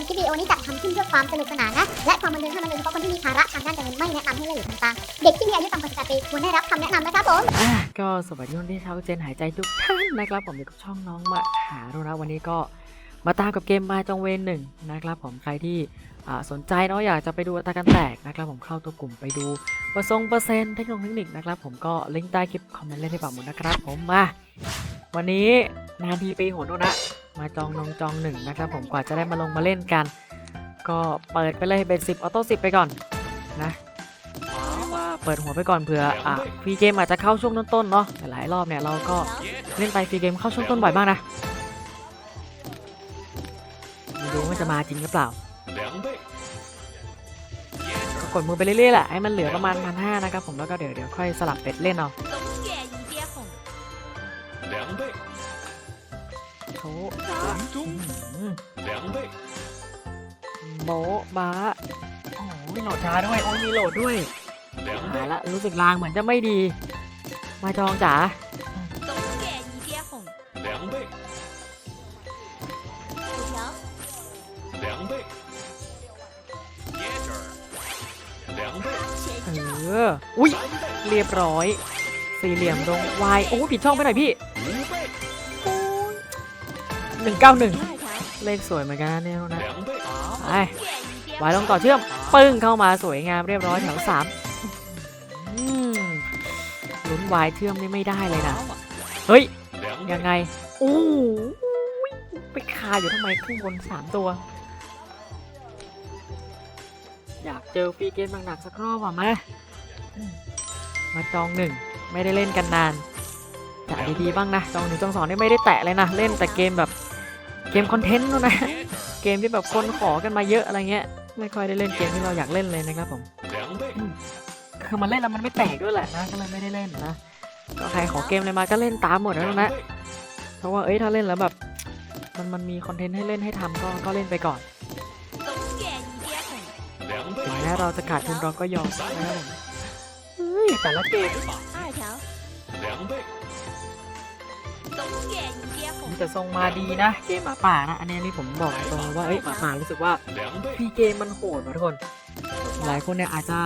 มคลิปวิดีโอนี้จัดทำขึ้นเพื่อความสนุกสนานนะ และความบันเทิงเท่านั้นโดยเฉพาะคนที่มีภาระทางด้านการเงินไม่แนะนำให้เล่นหรือทำตามเด็กที่มีอายุต่ำกว่า18ปีควรได้รับคำแนะนำนะครับผม อะก็สวัสดีคนที่เช้าเจนหายใจทุกท่านนะครับผมอยู่กับช่องน้องมาหาดูนะวันนี้ก็มาตามกับเกมมาจงเวนหนึ่งนะครับผมใครที่อ่าสนใจเนาะอยากจะไปดูอัตราการแตกนะครับผมเข้าตัวกลุ่มไปดูปอร์ซงเปอร์เซ็นต์เทคโนโลยีเทคนิคนะครับผมก็ลิงก์ใต้คลิปคอมเมนต์เล่นให้ปักหมดนะครับผมมาวันนี้นาทีปีโหนโนะ มาจองนองจองหนึ่งนะครับผมกว่าจะได้มาลงมาเล่นกัน ก็เปิดไปเลยเป็น10ออโต้10ไปก่อนนะว่าเปิดหัวไปก่อนเผื่ออะฟรีเกมอาจจะเข้าช่วงต้นๆเนาะหลายรอบเนี่ยเราก็เล่นไปฟรีเกมเข้าช่วงต้นบ่อยบ้างนะไม่รู้ว่าจะมาจริงหรือเปล่าก็กดมือไปเรื่อยๆแหละให้มันเหลือประมาณพันห้านะครับผมแล้วก็เดี๋ยวเดี๋ยวค่อยสลับเป็ดเล่นเอา โถจุ้งแดบโบบโอ้ยโหลดช้าด้วย โอ้ยมีโหลดด้วยหายละรู้สึกลางเหมือนจะไม่ดี มาจองจ๋าเออ อุ้ยเรียบร้อย สี่เหลี่ยมลงวาย โอ้ ผิดช่องไปหน่อยพี่ หนึ่งเก้าหนึ่งเลขสวยเหมือนกันนะเนี่ยนะไอ้ว้ยลงต่อเชื่อม ปึ้งเข้ามาสวยงามเรียบร้อยแถวสามลุ้นไว้เชื่อมนี่ไม่ได้เลยนะ เฮ้ย ยังไงอู้ไปคาอยู่ทำไมขึ้นบนสามตัว อยากเจอฟีเกนหนักๆสักรอบว่ะมมาจองหนึ่งไม่ได้เล่นกันนานจ่ายดีๆบ้างนะ จองหนึ่งจองสองนี่ไม่ได้แตะเลยนะ เล่นแต่เกมแบบ เกมคอนเทนต์นะ เกมที่แบบคนขอกันมาเยอะอะไรเงี้ย ไม่ค่อยได้เล่นเกมที่เราอยากเล่นเลยนะครับผม คือมันเล่นแล้วมันไม่แตกด้วยแหละนะก็เลยไม่ได้เล่นนะก็ใครขอเกมอะไรมาก็เล่นตามหมดแล้วนะ เพราะว่าเอ้ยถ้าเล่นแล้วแบบ มันมันมีคอนเทนต์ให้เล่นให้ทำก็ก็เล่นไปก่อนถึงแม้เราจะขาดทุนเราก็ยอมนะครับแต่ละเกม มันจะทรงมาดีนะ เกมหมาป่านะ อันนี้นี่ผมบอกตรงว่าเอ้ยหมาป่ารู้สึกว่าพีเกมมันโหดนะทุกคน หลายคนเนี่ยอาจจะ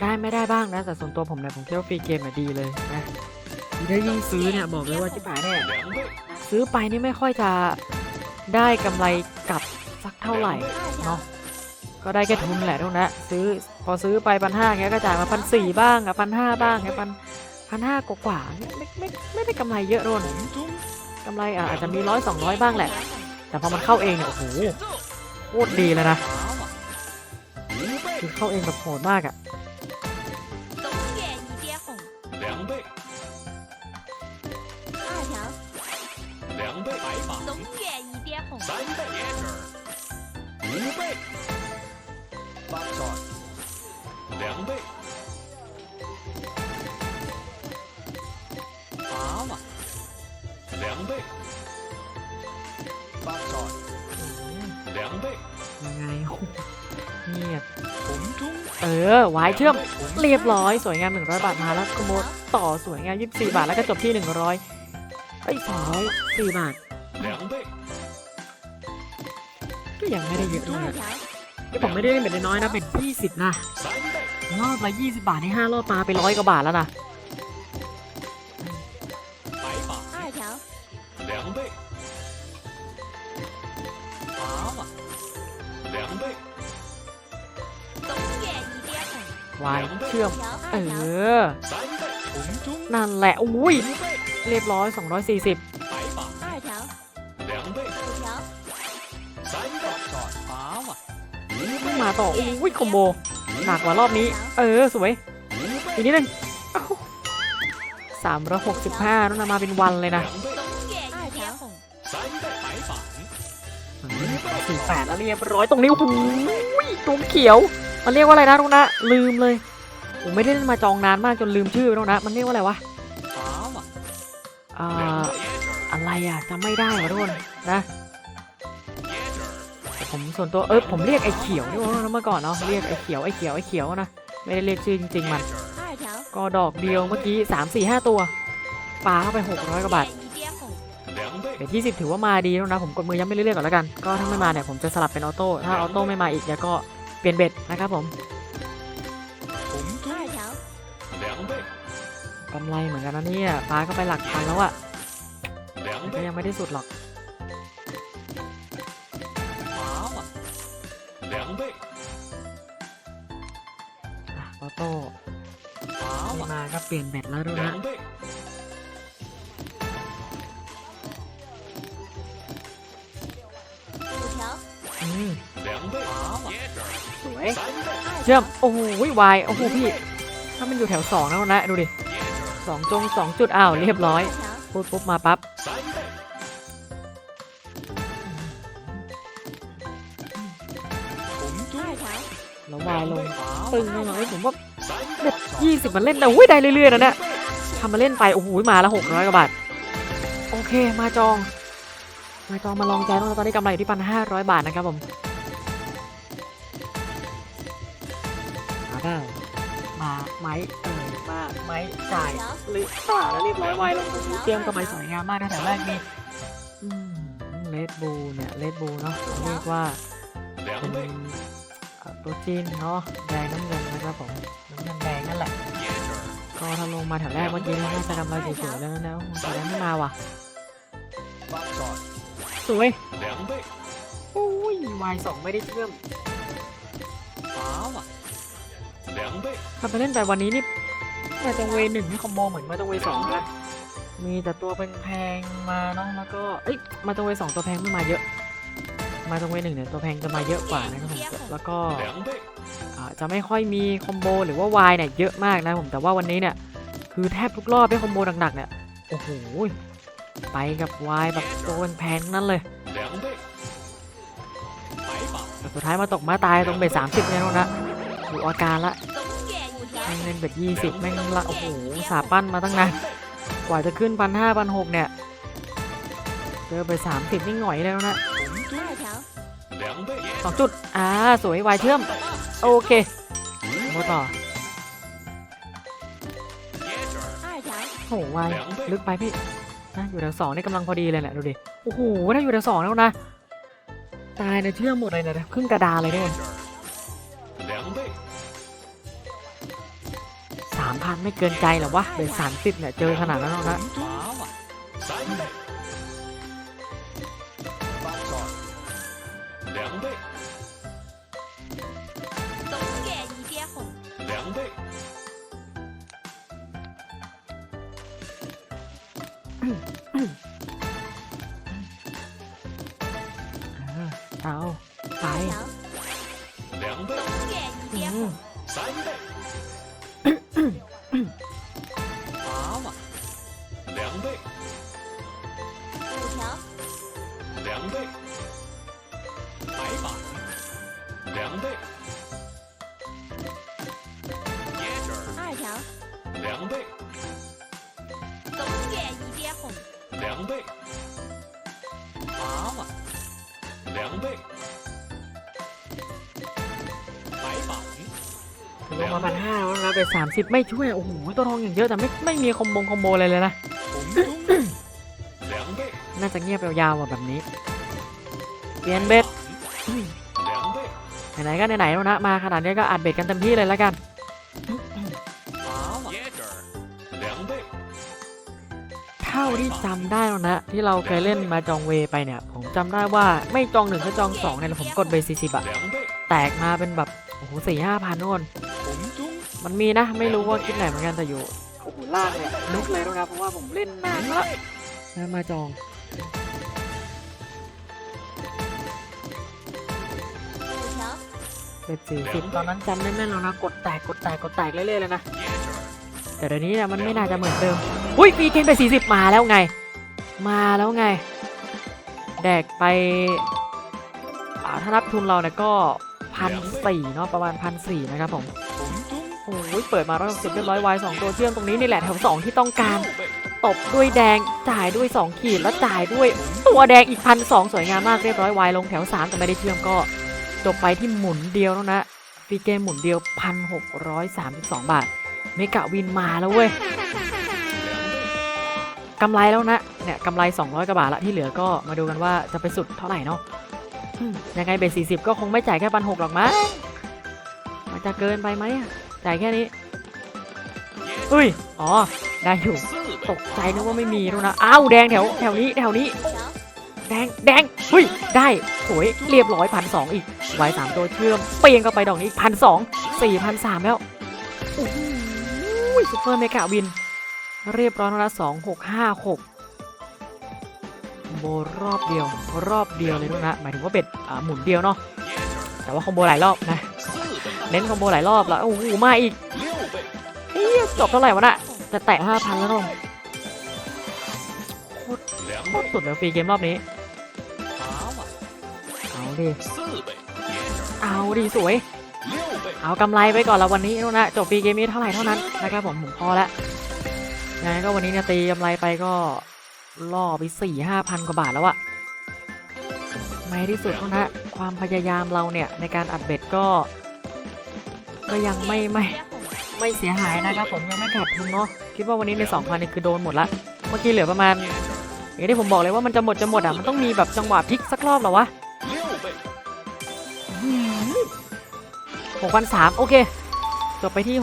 ได้ไม่ได้บ้างนะ แต่ส่วนตัวผมเนี่ยผมเที่ยวฟรีเกมเนี่ยดีเลยนะได้ยิ่งซื้อเนี่ยบอกเลยว่าจิ๋ป่าเนี่ยซื้อไปนี่ไม่ค่อยจะได้กำไรกลับสักเท่าไหร่เนาะก็ได้แค่ทุนแหละทุกนะซื้อพอซื้อไปพันห้าเงี้ยก็จ่ายมาพันสี่บ้างอะพันห้าบ้างเงี้ยพัน พันห้ากว่าไม่ไม่ไม่ได้กำไรเยอะรนกำไรอาจจะมีร้อยสองร้อยบ้างแหละ แต่พอมันเข้าเองเนี่ยโอ้โหโคตรดีเลยนะคือเข้าเองแบบโหดมากอะ่ะ 两倍，八算，两倍， ยังไงโอ้โหเงียบ 红中， เออวายเชื่อม 红 เรียบร้อยสวยงาม 100 บาทมาแล้วขโมยต่อสวยงาม 24 บาทแล้วก็จบที่ 100เอ้ย204 บาท 两倍， ก็ยังไม่ได้เยอะเล 二 ยอะ 条， ที่ผมไม่ได้เล่นเป็นน้อยๆนะ เป็น 20 นะ 三倍， รอบละ 20 บาทนี่5รอบปลาไปร้อยกว่าบาทแล้วนะ ชื่อม เออ นั่นแหละ อุ้ย เรียบร้อย 240มาต่อ อุ้ยคอมโบ หนักกว่ารอบนี้ เออ สวย อีกนิดนึงสามร้อยหกสิบห้านั่นมาเป็นวันเลยนะสี่แปดแล้วเรียบร้อยตรงนี้โอ้ยตรงเขียว มันเรียกว่าอะไรนะลุงนะ ลืมเลย ผมไม่ได้มาจองนานมากจนลืมชื่อไปแล้วนะ มันเรียกว่าอะไรวะอ่าอะไรอะจำไม่ได้วะทุกคนนะผมส่วนตัวเออผมเรียกไอ้เขียวนี่วะเมื่อก่อนเนาะเรียกไอ้เขียวไอ้เขียวไอ้เขียวนะไม่ได้เรียกชื่อจริงๆมันก็ดอกเดียวเมื่อกี้สามสี่ห้าตัวปาเข้าไปหกร้อยกว่าบาทเดี๋ยวที่สิบถือว่ามาดีแล้วนะผมกดมือย้ำไปเรื่อยๆก่อนแล้วกัน ก็ถ้าไม่มาเนี่ยผมจะสลับเป็นออโต้ถ้าออโต้ไม่มาอีกเดี๋ยวก็เปลี่ยนเบ็ดนะครับผม กำไรเหมือนกันนะเนี่ยปลาก็ไปหลักพันแล้วอะก็ยังไม่ได้สุดหรอกอาโต้มาก็เปลี่ยนแบตแล้วด้วยนะสวยเยี่ยมโอ้โหวาย โอ้โหพี่ามันอยู่แถวสอล้วนะดูดิสองจงสองจุดอ้าวเรียบร้อยพูดปุ๊บมาปั๊บแล้วายลงปึ้งน้ยผมว่าเด็ดยี่สิบมันเล่นแต่อุ้ยได้เรื่อยๆนะเนี่ยทำมาเล่นไปโอ้โหมาละหกร้อยกว่าบาทโอเคมาจองมาจองมาลองใจต้อนนี้กำไรอยู่ที่พันห้าร้อยบาทนะครับผมมาบ้าง ไม้เอ่ยมากไม้จ่ายหรือเปล่าแล้วเรียบร้อยไวลงตรงนี้เกมก็ไม่สวยงามมากนะแถวแรกมีเลดบูเนี่ยเลดบูเนาะเรียกว่าเป็นตัวจีนเนาะแดงน้ำเงินนะครับผมน้ำเงินแดงนั่นแหละก็ถ้าลงมาแถวแรกเมื่อกี้น่าจะทำอะไรสวยๆแล้วนะแต่ยังไม่มาว่ะสวยโอ้ยวายสองไม่ได้เชื่อม ถ้าไปเล่นแบบวันนี้นี่มาตรงเวหนึ่งให้คอมโบเหมือนมาตรงเวสองนะมีแต่ตัวแพงมาเนาะแล้วก็เอ้ยมาตรงเวสองตัวแพงไม่มาเยอะ มาตรงเวหนึ่งเนี่ยตัวแพงจะมาเยอะกว่านะครับผมแล้วก็จะไม่ค่อยมีคอมโบหรือว่าวายเนี่ยเยอะมากนะผมแต่ว่าวันนี้เนี่ยคือแทบทุกรอบเป็นคอมโบหนักๆเนี่ยโอ้โหไปกับวายแบบตัวแพงนั่นเลยสุดท้ายมาตกมาตายตรงเบสสามสิบเนี่ยน้องนะคืออาการละ ม่งเล่นแบบยี่สิบแม่งละโอ้โหสาปั้นมาตั้งนานกว่าจะขึ้นพันห้าพันหกเนี่ยเจอไปสามสิบนี่หน่อยแล้วนะสองจุดอ่าสวยวายเชื่อม โอเคโมต่อโหวายลึกไปพี่นะอยู่แถวสองนี่กำลังพอดีเลยแหละดูดิโอ้โหถ้าอยู่แถวสองแล้วนะตายนะเชื่อมหมดเลยนะครึ่งกระดาเลยเนี่ย พันไม่เกินใจหรอวะเบสสามสิบเนี่ยเจอขนาดนั้นแล้วนะ两倍。 ลงมาพันห้าแล้วนะไปสามสิบไม่ช่วย โอ้โหตัวทองอย่างเยอะแต่ไม่ไม่มีคอมบงคอมโบอะไรเลยนะ น่าจะเงียบยาวๆแบบนี้ เปลี่ยนเบ็ดไหนๆก็ไหนๆแล้วนะมาขนาดนี้ก็อัดเบ็ดกันเต็มที่เลยแล้วกันเท่าที่จำได้แล้วนะ ที่เราเคยเล่นมาจองเวไปเนี่ย ผมจำได้ว่าไม่จองหนึ่งก็จองสองเนี่ยผมกดเบสี่สิบอะแตกมาเป็นแบบ สี่ห้าพันทุกนมันมีนะ ไม่รู้ว่าคิดไหนเหมือนกันแต่อยู่ลากเยลุกเลยนะครับเพราะว่าผมเล่นนานแล้วมาจองเล็ดสี่สิบตอนนั้นจำได้แม่นแล้วนะกดแตกกดแตกกดแตกเรื่อยๆเลยนะ แต่เดี๋ยวนี้นะมันไม่น่าจะเหมือนเดิมอุ้ยปีเคนไปสี่สิบมาแล้วไง มาแล้วไง แดกไปถ้านับทุนเราเนี่ยก็ พันสี่เนาะประมาณพันสี่นะครับผมโอ้ยเปิดมาร้อยสิบเรียบร้อยวายสองตัวเชื่อมตรงนี้นี่แหละแถวสองที่ต้องการตบด้วยแดงจ่ายด้วย 2 ขีดแล้วจ่ายด้วย ตัวแดงอีกพันสองสวยงามมากเรียบร้อยวายลงแถว 3 แต่ไม่ได้เชื่อมก็จบไปที่หมุนเดียวแล้วนะฟีเกมหมุนเดียว 1,632 บาท เมกะวินมาแล้วเว้ยกำไรแล้วนะเนี่ยกำไร 200กว่าบาทละที่เหลือก็มาดูกันว่าจะไปสุดเท่าไหร่เนาะ ยังไงเบ็ดสี่สิบก็คงไม่จ่ายแค่พันหกหรอกมั้งมันจะเกินไปไหมจ่ายแค่นี้ อุ้ย อ๋อ ได้อยู่ ตกใจนะว่าไม่มีแล้วนะ อ้าว แดงแถวแถวนี้แถวนี้ แดงแดงอุ้ย ได้สวยเรียบร้อยพันสองอีกไว้สามตัวเชื่อม เปียงก็ไปดอกนี้พันสองสี่พันสามแล้วอุ้ยซุปเปอร์เมกะวิน เรียบร้อยแล้วสองหกห้าหก โบรอบเดียวรอบเดียวเลยนะ หมายถึงว่าเป็ดหมุนเดียวเนาะแต่ว่าคอมโบหลายรอบนะเน้นคอมโบหลายรอบแล้วโอ้โหมาอีกเฮ้ยจบเท่าไหร่วะน่ะต่แตะห้าพันแล้วเนาะโคตรสุดเลยฟรีเกมรอบนี้เอาดิเอาดิสวย เอากำไรไปก่อนละวันนี้นะจบฟรีเกมนี้เท่าไหร่เท่านั้นนะครับผมผมพอแล้วงั้นก็วันนี้เนี่ยตีกำไรไปก็ ล่อไปสี่ห้าพันกว่าบาทแล้วอะในที่สุดนะความพยายามเราเนี่ยในการอัดเบ็ดก็ ก็ยังไม่ไม่ไม่เสียหายนะครับผมยังไม่ขาดทุนเนาะคิดว่าวันนี้ในองพันนี่คือโดนหมดละเมื่อกี้เหลือประมาณอย่างที่ผมบอกเลยว่ามันจะหมดจะหมดอะมันต้องมีแบบจังหวะพลิกสักรอบหรอวะหกพันสามโอเคจบไปที่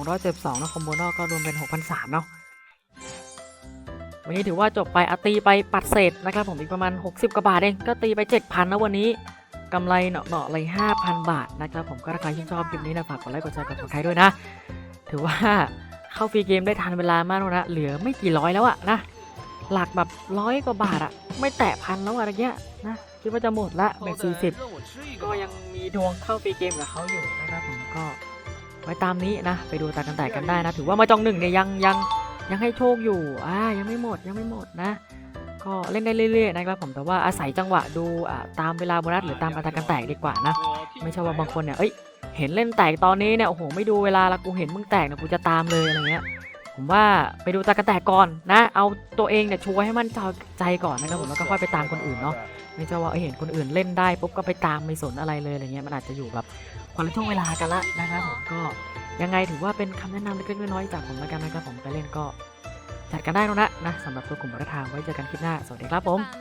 6,272นะคอมโบนอกก็รวมเป็น 6,003เนาะ วันนี้ถือว่าจบไปอะตีไปปัดเศษนะครับผมอีกประมาณ 60กว่าบาทเองก็ตีไป 7,000นะวันนี้กำไรเนาะๆเลย5,000 บาทนะครับผมก็ถ้าใครชื่นชอบคลิปนี้นะฝากกดไลค์กดแชร์กด subscribe ด้วยนะ ถือว่าเข้าฟรีเกมได้ทันเวลามากแล้วนะเหลือไม่กี่ร้อยแล้วอะนะหลักแบบร้อยกว่าบาทอะไม่แตะพันแล้วอะไรเงี้ยนะคิดว่าจะหมดละแบ่งสี่สิบก็ยังมีดวงเข้าฟรีเกมกับเขาอยู่นะครับผมก็ไว้ตามนี้นะ ไปดูตากันแตกกันได้นะ ถือว่ามาจองหนึ่งเนี่ยยังยัง ยังให้โชคอยู่อ่ายังไม่หมดยังไม่หมดนะ ก็เล่นได้เรื่อยๆนะครับผมแต่ว่าอาศัยจังหวะดูอ่าตามเวลาโบนัสหรือตามอัตราการแตกดีกว่านะ ไม่ใช่ว่าบางคนเนี่ยเอ้ยเห็นเล่นแตกตอนนี้เนี่ยโอ้โหไม่ดูเวลาละกูเห็นมึงแตกเนี่ยกูจะตามเลยอะไรเงี้ยผมว่าไปดูตากระแตกก่อนนะ เอาตัวเองเนี่ยชัวร์ให้มั่นใจก่อนนะครับผมแล้วก็ค่อยไปตามคนอื่นเนาะไม่ใช่ว่าเอ้ยเห็นคนอื่นเล่นได้ปุ๊บก็ไปตามไม่สนอะไรเลยอะไรเงี้ยมันอาจจะอยู่แบบคนละช่วงเวลากันละนะครับผมก็ ยังไงถือว่าเป็นคำแนะนำเล็กๆน้อยๆจากผมแล้วกันนะครับผมไปเล่นก็จัดกันได้แล้วนะนะสำหรับตัวกลุ่มวัฒนธรรมไว้เจอกันคลิปหน้า สวัสดีครับผม